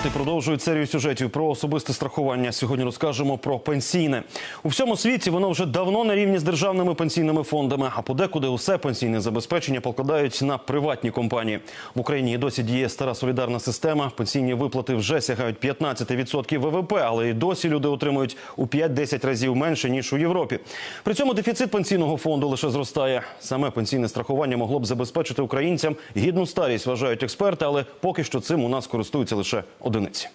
Факти продовжують серію сюжетів про особисте страхування. Сьогодні розкажемо про пенсійне. У всьому світі воно вже давно на рівні з державними пенсійними фондами. А подекуди усе пенсійне забезпечення покладають на приватні компанії. В Україні досі діє стара солідарна система. Пенсійні виплати вже сягають 15% ВВП, але і досі люди отримують у 5-10 разів менше ніж у Європі. При цьому дефіцит пенсійного фонду лише зростає. Саме пенсійне страхування могло б забезпечити українцям гідну старість, вважають експерти, але поки що цим у нас користуються лише одиниці.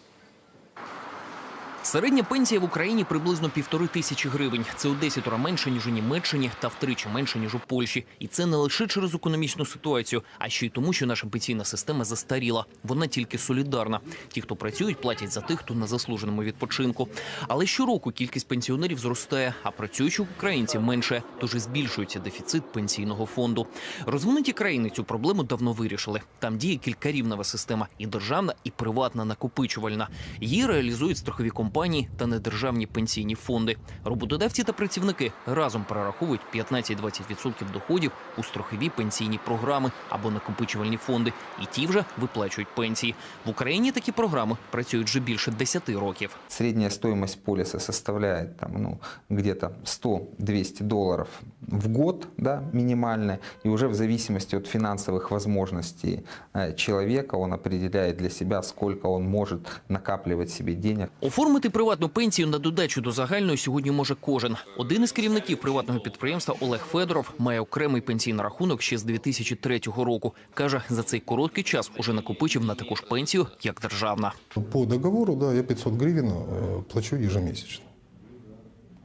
Середня пенсія в Україні приблизно півтори тисячі гривень. Це у 10 менше ніж у Німеччині та втричі менше ніж у Польщі. І це не лише через економічну ситуацію, а ще й тому, що наша пенсійна система застаріла. Вона тільки солідарна. Ті, хто працюють, платять за тих, хто на заслуженому відпочинку. Але щороку кількість пенсіонерів зростає, а працюючих українців менше, тож і збільшується дефіцит пенсійного фонду. Розвинуті країни цю проблему давно вирішили. Там діє кількарівнева система і державна, і приватна накопичувальна. Її реалізують страхові компанії та недержавні пенсійні фонди. Роботодавці та працівники разом перераховують 15-20% доходів у страхові пенсійні програми або накопичувальні фонди, і ті вже виплачують пенсії. В Україні такі програми працюють вже більше 10 років. Средняя стоимость полиса составляет там, ну, где-то 100-200 долларов в год, да, минимальная. И уже в зависимости от финансовых возможностей э, человека он определяет для себя, сколько он может накапливать себе денег. Оформити приватну пенсію на додачу до загальної сьогодні може кожен. Один із керівників приватного підприємства Олег Федоров має окремий пенсійний рахунок ще з 2003 року. Каже, за цей короткий час уже накопичив на таку ж пенсію, як державна. По договору, да, я 500 гривен э, плачу ежемесячно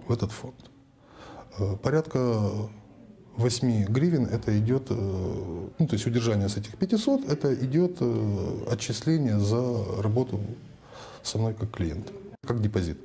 в этот фонд. Э, Порядка 8 гривен это идет, э, ну, то есть удержание с этих 500, это идет э, отчисление за работу со мной как клиента, как депозит.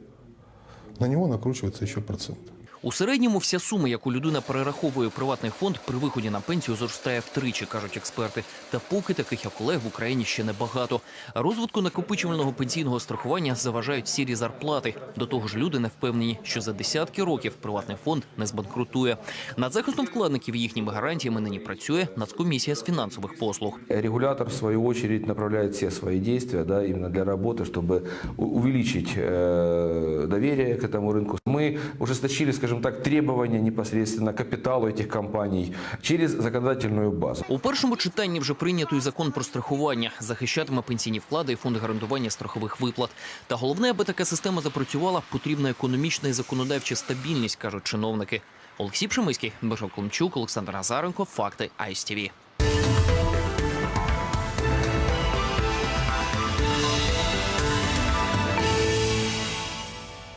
На него накручивается еще процент. У середньому вся сума, яку людина перераховує у приватний фонд при виході на пенсію, зростає втричі, кажуть експерти. Та поки таких як Олег в Україні ще небагато. А розвитку накопичувального пенсійного страхування заважають сірі зарплати. До того ж, люди не впевнені, що за десятки років приватний фонд не збанкрутує. Над захистом вкладників і їхніми гарантіями нині працює Нацкомісія з фінансових послуг. Регулятор, в свою очередь, направляет все свои действия да, именно для работы, чтобы у- увеличить э, доверие к этому рынку. Мы ужесточили, скажем так, требования непосредственно капіталу этих компаний через законодательную базу. У першому читанні вже прийнято і закон про страхування, захищатиме пенсійні вклади і фонд гарантування страхових виплат. Та головне, аби така система запрацювала, потрібна економічна і законодавча стабільність, кажуть чиновники. Олексій Пшемиський, Бажо Климчук, Олександр Назаренко. Факти ISTV.